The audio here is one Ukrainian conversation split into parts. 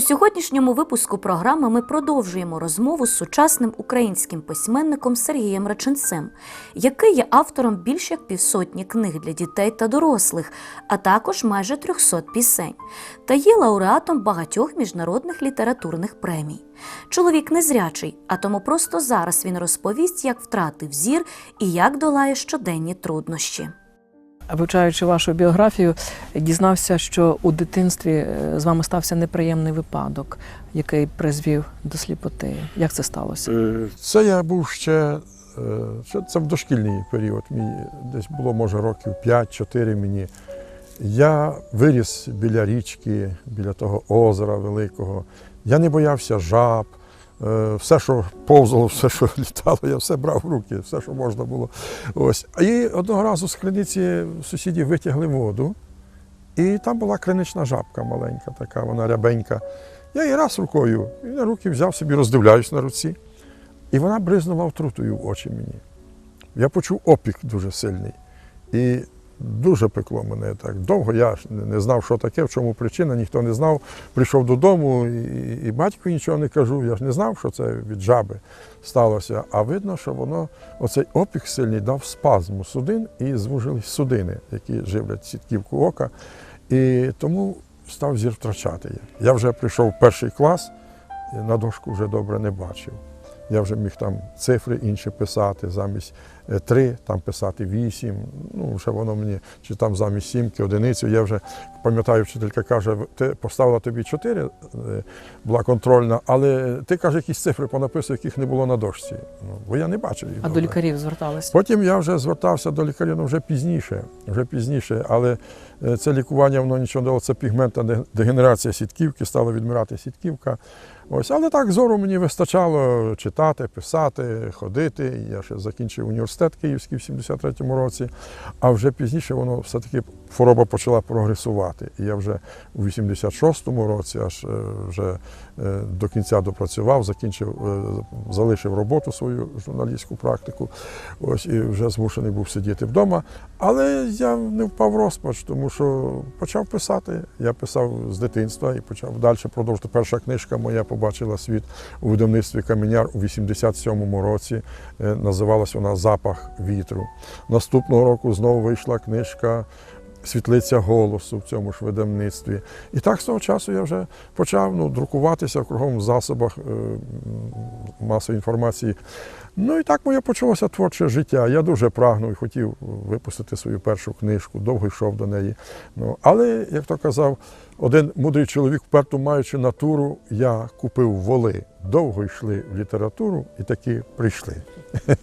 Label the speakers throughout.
Speaker 1: сьогоднішньому випуску програми ми продовжуємо розмову з сучасним українським письменником Сергієм Раченцем, який є автором більш як півсотні книг для дітей та дорослих, а також майже 300 пісень, та є лауреатом багатьох міжнародних літературних премій. Чоловік незрячий, а тому просто зараз він розповість, як втратив зір і як долає щоденні труднощі.
Speaker 2: Вивчаючи вашу біографію, дізнався, що у дитинстві е, з вами стався неприємний випадок, який призвів до сліпоти. Як це сталося?
Speaker 3: Е, Це я був ще, е, ще це в дошкільний період. Мій десь було, може, років 5-4 мені. Я виріс біля річки, біля того озера великого. Я не боявся жаб. Е, Все, що повзало, все, що літало, я все брав в руки, все, що можна було. Ось. І одного разу з криниці сусідів витягли воду, і там була кринична жабка маленька, така, вона рябенька. Я її раз рукою і на руки взяв собі, роздивляюсь на руці. І вона бризнула отрутою в очі мені. Я почув опік дуже сильний. І дуже пекло мене так. Довго я ж не знав, що таке, в чому причина, ніхто не знав. Прийшов додому і, і батьку нічого не кажу. Я ж не знав, що це від жаби сталося. А видно, що воно, оцей опік сильний дав спазму судин і звужились судини, які живлять сітківку ока. І тому став зір втрачати. Я. Я вже прийшов в перший клас, на дошку вже добре не бачив. Я вже міг там цифри інші писати, замість три там писати вісім. Ну, вже воно мені, чи там замість сімки, одиницю. Я вже пам'ятаю, вчителька каже, ти поставила тобі чотири, е, була контрольна, але ти каже, якісь цифри понаписував, яких не було на дошці. Ну, бо я не бачив їх.
Speaker 2: А до лікарів зверталися?
Speaker 3: Потім я вже звертався до лікарів ну, вже пізніше, вже пізніше, але е, це лікування воно нічого не дало, це пігментна дегенерація сітківки, стала відмирати сітківка. Ось, але так зору мені вистачало читати, писати, ходити. Я ще закінчив університет Київський в 73-му році, а вже пізніше воно все-таки хвороба почала прогресувати. І я вже у 86-му році аж е, вже е, до кінця допрацював, закінчив, е, залишив роботу свою журналістську практику. Ось і вже змушений був сидіти вдома. Але я не впав в розпач, тому що почав писати. Я писав з дитинства і почав далі продовжити. Перша книжка моя побачила світ у видавництві Каменяр у 87-му році. Е, Називалась вона Запах вітру. Наступного року знову вийшла книжка. Світлиця голосу в цьому ж видавництві. І так з того часу я вже почав ну, друкуватися в кругом засобах е, масової інформації. Ну і так моє почалося творче життя. Я дуже прагнув і хотів випустити свою першу книжку, довго йшов до неї. Ну, але, як то казав, один мудрий чоловік, вперту маючи натуру, я купив воли. Довго йшли в літературу і таки прийшли.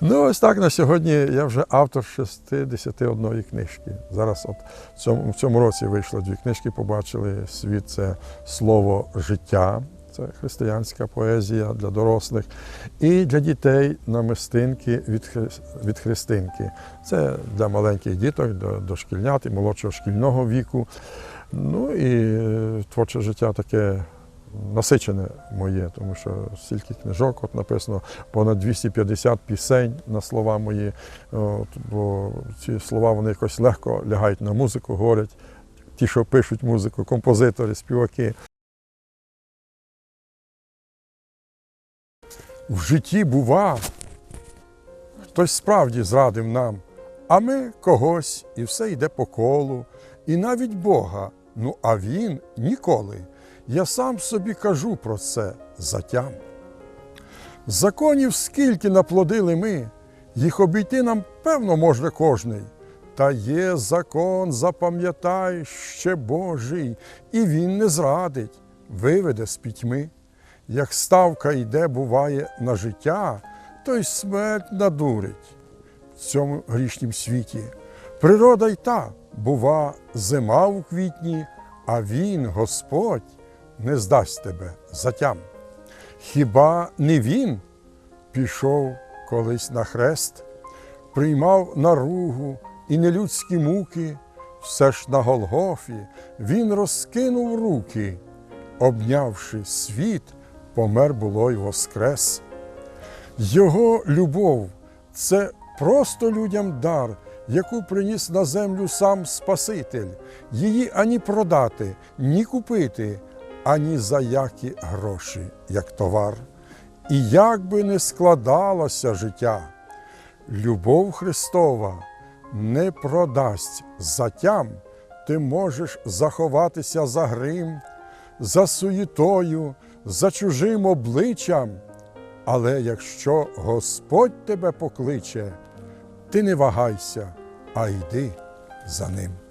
Speaker 3: Ну, ось так на сьогодні я вже автор 61 книжки. Зараз от в цьому, в цьому році вийшло дві книжки, побачили світ це слово життя. Це християнська поезія для дорослих. І для дітей намистинки від, від христинки. Це для маленьких діток, до, дошкільнят і молодшого шкільного віку. Ну і творче життя таке насичене моє, тому що стільки книжок от написано, понад 250 пісень на слова мої. От, бо ці слова вони якось легко лягають на музику, говорять. Ті, що пишуть музику, композитори, співаки. В житті бува, хтось справді зрадив нам, а ми когось, і все йде по колу, і навіть Бога, ну а він ніколи. Я сам собі кажу про це затям. Законів скільки наплодили ми, їх обійти нам певно може кожний. Та є закон, запам'ятай, ще Божий, і він не зрадить, виведе з пітьми. Як ставка йде, буває, на життя, то й смерть надурить в цьому грішнім світі. Природа й та, бува, зима у квітні, а він, Господь, не здасть тебе затям. Хіба не він пішов колись на хрест, приймав наругу і нелюдські муки, все ж на Голгофі він розкинув руки, обнявши світ, помер було й воскрес. Його любов це просто людям дар, яку приніс на землю сам Спаситель. Її ані продати, ні купити, ані за які гроші, як товар. І як би не складалося життя, любов Христова не продасть затям, ти можеш заховатися за грим, за суєтою, за чужим обличчям. Але якщо Господь тебе покличе, ти не вагайся, а йди за ним.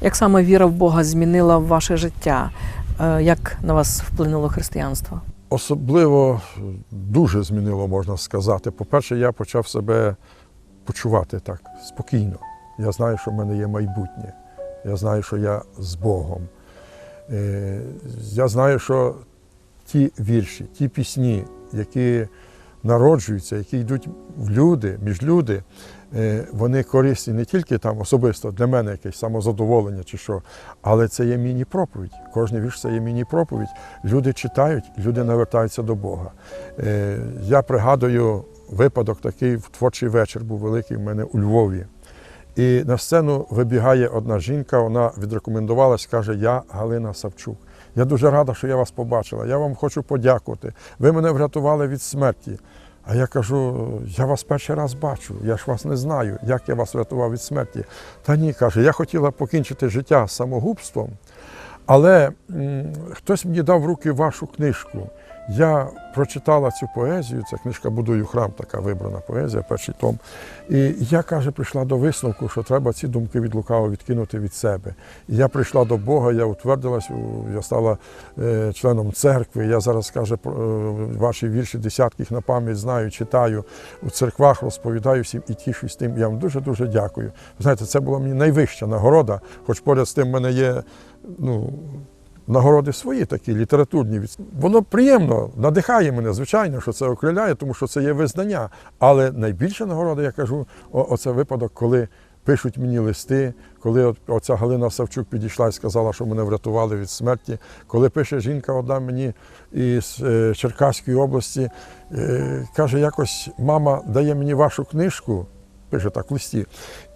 Speaker 2: Як саме віра в Бога змінила ваше життя? Е, Як на вас вплинуло християнство?
Speaker 3: Особливо дуже змінило, можна сказати. По-перше, я почав себе почувати так спокійно. Я знаю, що в мене є майбутнє. Я знаю, що я з Богом. Е, Я знаю, що ті вірші, ті пісні, які народжуються, які йдуть в люди, між люди, вони корисні не тільки там особисто для мене якесь самозадоволення чи що, але це є міні-проповідь. Кожний вірш це є міні-проповідь. Люди читають, люди навертаються до Бога. Е, Я пригадую випадок такий в творчий вечір був великий в мене у Львові. І на сцену вибігає одна жінка, вона відрекомендувалась, каже: Я Галина Савчук. Я дуже рада, що я вас побачила. Я вам хочу подякувати. Ви мене врятували від смерті. А я кажу, я вас перший раз бачу, я ж вас не знаю, як я вас врятував від смерті. Та ні, каже, я хотіла покінчити життя самогубством, але м, хтось мені дав в руки вашу книжку. Я прочитала цю поезію, ця книжка Будую храм, така вибрана поезія, перший том. І я, каже, прийшла до висновку, що треба ці думки від лукавого відкинути від себе. І я прийшла до Бога, я утвердилась, я стала е, членом церкви. Я зараз, каже, е, ваші вірші десятки їх на пам'ять знаю, читаю, у церквах розповідаю всім і тішусь тим. Я вам дуже-дуже дякую. Знаєте, це була мені найвища нагорода, хоч поряд з тим в мене є ну, нагороди свої такі, літературні. Воно приємно, надихає мене, звичайно, що це окриляє, тому що це є визнання. Але найбільша нагорода, я кажу, оце випадок, коли пишуть мені листи, коли оця Галина Савчук підійшла і сказала, що мене врятували від смерті. Коли пише жінка одна мені із е, Черкаської області, е, каже, якось мама дає мені вашу книжку. Пише так в листі.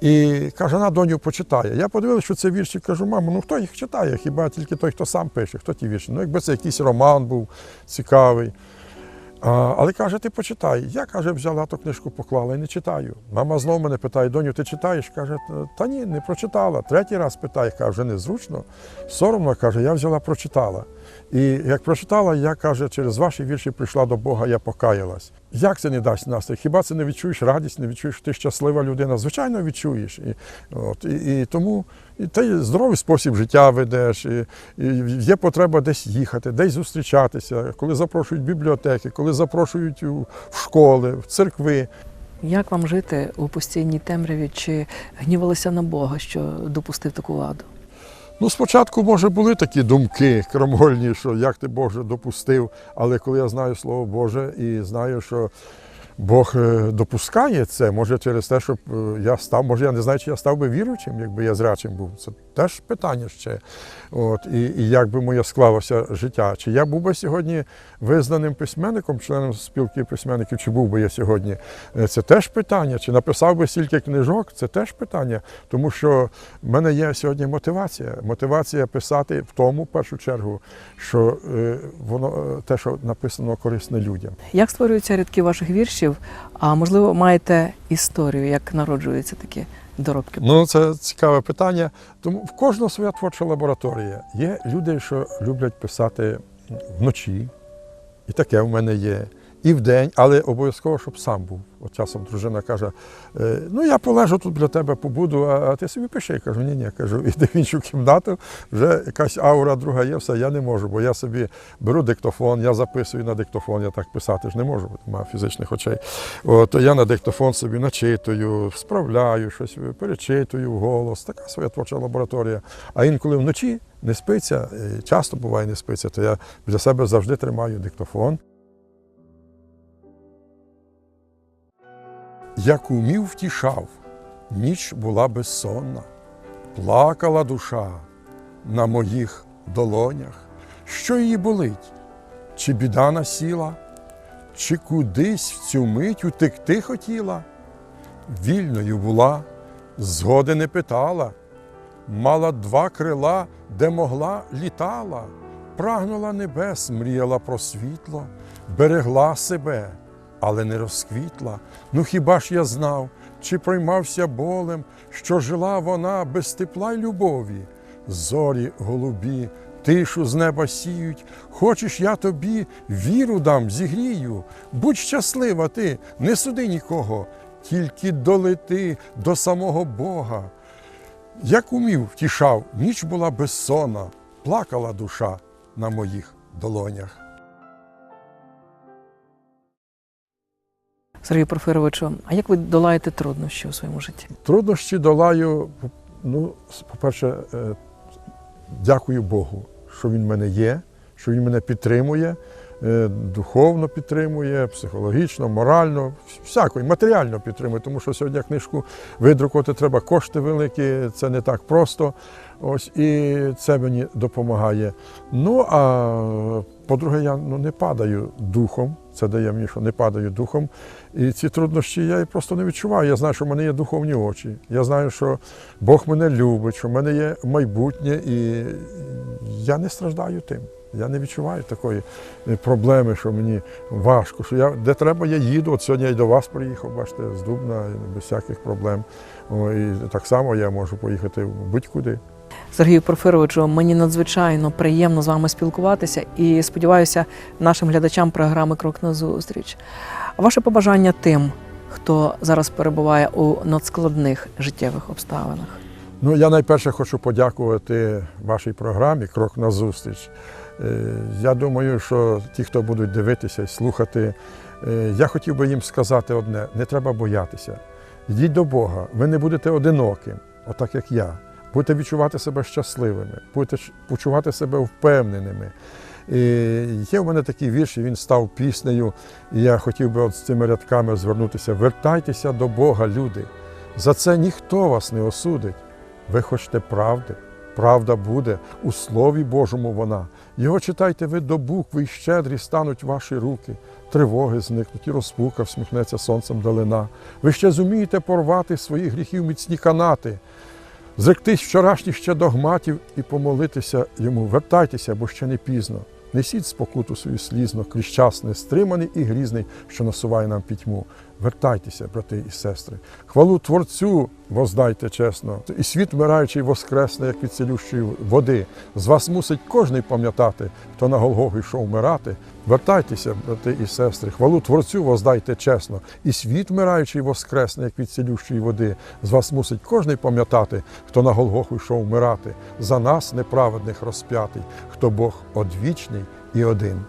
Speaker 3: І каже, на доню почитає. Я подивився, що це вірші, кажу, мамо, ну хто їх читає? Хіба тільки той, хто сам пише, хто ті вірші? Ну, якби це якийсь роман був цікавий. А, але каже, ти почитай. Я каже, взяла ту книжку, поклала і не читаю. Мама знову мене питає, доню, ти читаєш? Каже, «Та- та ні, не прочитала. Третій раз питає, каже, вже незручно. Соромно, каже, я взяла, прочитала. І як прочитала, я каже, через ваші вірші прийшла до Бога, я покаялась. Як це не дасть настрій? Хіба це не відчуєш радість, не відчуєш, що ти щаслива людина? Звичайно, відчуєш. І, от, і, і тому і ти здоровий спосіб життя ведеш, і, і є потреба десь їхати, десь зустрічатися, коли запрошують в бібліотеки, коли запрошують в школи, в церкви.
Speaker 2: Як вам жити у постійній темряві? Чи гнівалися на Бога, що допустив таку ладу?
Speaker 3: Ну, спочатку, може, були такі думки крамольні, що як ти Боже допустив, але коли я знаю Слово Боже і знаю, що Бог е, допускає це, може через те, щоб е, я став, може, я не знаю, чи я став би віруючим, якби я зрячим був. Це теж питання ще. От, і, і як би моє склалося життя. Чи я був би сьогодні визнаним письменником, членом спілки письменників, чи був би я сьогодні? Е, Це теж питання. Чи написав би стільки книжок, це теж питання. Тому що в мене є сьогодні мотивація. Мотивація писати в тому, в першу чергу, що е, воно е, те, що написано, корисне людям.
Speaker 2: Як створюються рядки ваших віршів? А можливо, маєте історію, як народжуються такі доробки?
Speaker 3: Ну, це цікаве питання. Тому в кожного своя творча лабораторія. Є люди, що люблять писати вночі, і таке в мене є. І вдень, але обов'язково, щоб сам був. От часом дружина каже: «Е, ну я полежу тут для тебе, побуду, а ти собі пиши. Я кажу, ні, ні, кажу, іди в іншу кімнату, вже якась аура друга є, все, я не можу, бо я собі беру диктофон, я записую на диктофон, я так писати ж не можу, бо немає фізичних очей. От, то я на диктофон собі начитую, справляю щось, перечитую вголос, така своя творча лабораторія. А інколи вночі не спиться, часто буває не спиться, то я для себе завжди тримаю диктофон. Як умів втішав, ніч була безсонна, плакала душа на моїх долонях. Що її болить? Чи біда насіла, чи кудись в цю мить утекти хотіла? Вільною була, згоди не питала, мала два крила, де могла літала, прагнула небес, мріяла про світло, берегла себе, але не розквітла. Ну хіба ж я знав, чи приймався болем, що жила вона без тепла й любові? Зорі голубі, тишу з неба сіють. Хочеш, я тобі віру дам, зігрію. Будь щаслива ти, не суди нікого, тільки долети до самого Бога. Як умів, втішав, ніч була безсонна, плакала душа на моїх долонях.
Speaker 2: Сергію Порфировичу, а як ви долаєте труднощі у своєму житті?
Speaker 3: Труднощі долаю, ну, по-перше, е, дякую Богу, що Він в мене є, що Він мене підтримує, духовно підтримує, психологічно, морально, всяко, матеріально підтримує, тому що сьогодні книжку видрукувати треба кошти великі, це не так просто. Ось і це мені допомагає. Ну а по-друге, я ну, не падаю духом. Це дає мені, що не падаю духом. І ці труднощі я просто не відчуваю. Я знаю, що в мене є духовні очі. Я знаю, що Бог мене любить, що в мене є майбутнє, і я не страждаю тим. Я не відчуваю такої е, проблеми, що мені важко. Що я, де треба, я їду. От сьогодні я й до вас приїхав, бачите, з Дубна, без всяких проблем. О, і так само я можу поїхати будь-куди.
Speaker 2: Сергію Порфировичу, мені надзвичайно приємно з вами спілкуватися і сподіваюся нашим глядачам програми Крок на зустріч. Ваше побажання тим, хто зараз перебуває у надскладних життєвих обставинах.
Speaker 3: Ну, я найперше хочу подякувати вашій програмі Крок на зустріч. Е, Я думаю, що ті, хто будуть дивитися і слухати, е, я хотів би їм сказати одне: не треба боятися. Йдіть до Бога, ви не будете одиноким, отак як я. Будете відчувати себе щасливими, будете почувати себе впевненими. І є в мене такий вірш, і він став піснею, і я хотів би от з цими рядками звернутися. Вертайтеся до Бога, люди. За це ніхто вас не осудить. Ви хочете правди, правда буде, у Слові Божому вона. Його читайте ви до букви, і щедрі стануть ваші руки. Тривоги зникнуть, і розпука всміхнеться сонцем далина. Ви ще зумієте порвати своїх гріхів міцні канати, зректись вчорашніх ще догматів і помолитися йому. Вертайтеся, бо ще не пізно. Несіть спокуту свою слізно, крізь час нестриманий і грізний, що насуває нам пітьму. Вертайтеся, брати і сестри. Хвалу Творцю воздайте чесно. І світ вмираючий воскресне, як від цілющої води. З вас мусить кожний пам'ятати, хто на Голгогу йшов вмирати. Вертайтеся, брати і сестри. Хвалу Творцю воздайте чесно. І світ вмираючий воскресне, як від цілющої води. З вас мусить кожний пам'ятати, хто на Голгоху йшов вмирати. За нас, неправедних розп'ятий, хто Бог одвічний і один.